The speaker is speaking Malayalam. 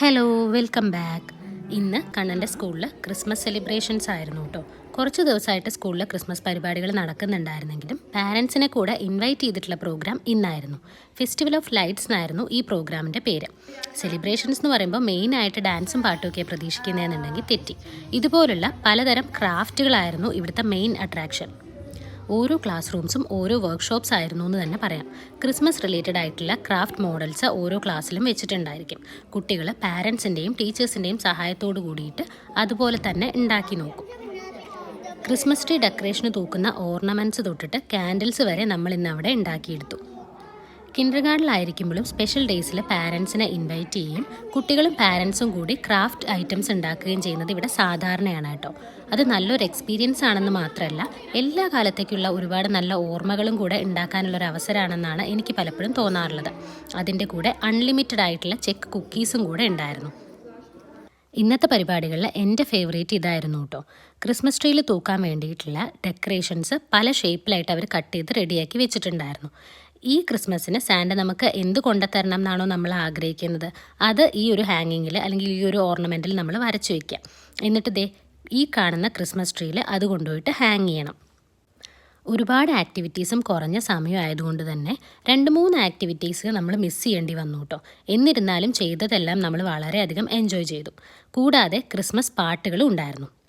ഹലോ വെൽക്കം ബാക്ക് ഇന്ന് കണ്ണന്റെ സ്കൂളിൽ ക്രിസ്മസ് സെലിബ്രേഷൻസ് ആയിരുന്നു കേട്ടോ കുറച്ച് ദിവസമായിട്ട് സ്കൂളിൽ ക്രിസ്മസ് പരിപാടികൾ നടക്കുന്നുണ്ടായിരുന്നെങ്കിലും പാരൻസിനെ കൂടെ ഇൻവൈറ്റ് ചെയ്തിട്ടുള്ള പ്രോഗ്രാം ഇന്നായിരുന്നു. ഫെസ്റ്റിവൽ ഓഫ് ലൈറ്റ്സ് എന്നായിരുന്നു ഈ പ്രോഗ്രാമിന്റെ പേര്. സെലിബ്രേഷൻസ് എന്ന് പറയുമ്പോൾ മെയിനായിട്ട് ഡാൻസും പാട്ടുമൊക്കെ പ്രതീക്ഷിക്കുന്നതെന്നുണ്ടെങ്കിൽ തെറ്റി. ഇതുപോലുള്ള പലതരം ക്രാഫ്റ്റുകളായിരുന്നു ഇവിടുത്തെ മെയിൻ അട്രാക്ഷൻ ഓരോ ക്ലാസ് റൂംസും ഓരോ വർക്ക്ഷോപ്സ് ആയിരുന്നു എന്ന് തന്നെ പറയാം. ക്രിസ്മസ് റിലേറ്റഡ് ആയിട്ടുള്ള ക്രാഫ്റ്റ് മോഡൽസ് ഓരോ ക്ലാസ്സിലും വെച്ചിട്ടുണ്ടായിരിക്കും. കുട്ടികൾ പാരൻസിന്റെയും ടീച്ചേഴ്സിന്റെയും സഹായത്തോടു കൂടിയിട്ട് അതുപോലെ തന്നെ ഉണ്ടാക്കി നോക്കും. ക്രിസ്മസ് ട്രീ ഡെക്കറേഷന് തൂക്കുന്ന ഓർണമെന്റ്സ് തൊട്ടിട്ട് ക്യാൻഡിൽസ് വരെ നമ്മൾ ഇന്ന് അവിടെ ഉണ്ടാക്കിയെടുത്തു. കിൻഡർ ഗാർഡനിലായിരിക്കുമ്പോഴും സ്പെഷ്യൽ ഡേയ്സിൽ പാരൻസിനെ ഇൻവൈറ്റ് ചെയ്യും. കുട്ടികളും പാരൻസും കൂടി ക്രാഫ്റ്റ് ഐറ്റംസ് ഉണ്ടാക്കുകയും ചെയ്യുന്നത് ഇവിടെ സാധാരണയാണ് കേട്ടോ. അത് നല്ലൊരു എക്സ്പീരിയൻസ് ആണെന്ന് മാത്രമല്ല എല്ലാ കാലത്തേക്കുള്ള ഒരുപാട് നല്ല ഓർമ്മകളും കൂടെ ഉണ്ടാക്കാനുള്ളൊരു അവസരമാണെന്നാണ് എനിക്ക് പലപ്പോഴും തോന്നാറുള്ളത്. അതിന്റെ കൂടെ അൺലിമിറ്റഡ് ആയിട്ടുള്ള ചെക്ക് കുക്കീസും കൂടെ ഉണ്ടായിരുന്നു. ഇന്നത്തെ പരിപാടികളിൽ എന്റെ ഫേവറേറ്റ് ഇതായിരുന്നു കേട്ടോ. ക്രിസ്മസ് ട്രീയിൽ തൂക്കാൻ വേണ്ടിയിട്ടുള്ള ഡെക്കറേഷൻസ് പല ഷേപ്പിലായിട്ട് അവർ കട്ട് ചെയ്ത് റെഡിയാക്കി വെച്ചിട്ടുണ്ടായിരുന്നു. ഈ ക്രിസ്മസിന് സാൻഡ നമുക്ക് എന്ത് കൊണ്ടുതരണം എന്നാണോ നമ്മൾ ആഗ്രഹിക്കുന്നത്. അത് ഈ ഒരു ഹാങ്ങിങ്ങിൽ അല്ലെങ്കിൽ ഈ ഒരു ഓർണമെന്റിൽ നമ്മൾ വരച്ചു വയ്ക്കാം എന്നിട്ട് ദേ ഈ കാണുന്ന ക്രിസ്മസ് ട്രീയിൽ അത് കൊണ്ടുപോയിട്ട് ഹാങ് ചെയ്യണം. ഒരുപാട് ആക്ടിവിറ്റീസും കുറഞ്ഞ സമയമായതുകൊണ്ട് തന്നെ രണ്ട് മൂന്ന് ആക്ടിവിറ്റീസ് നമ്മൾ മിസ് ചെയ്യേണ്ടി വന്നു കേട്ടോ. എന്നിരുന്നാലും ചെയ്തതെല്ലാം നമ്മൾ വളരെയധികം എൻജോയ് ചെയ്തു. കൂടാതെ ക്രിസ്മസ് പാട്ടുകളും ഉണ്ടായിരുന്നു.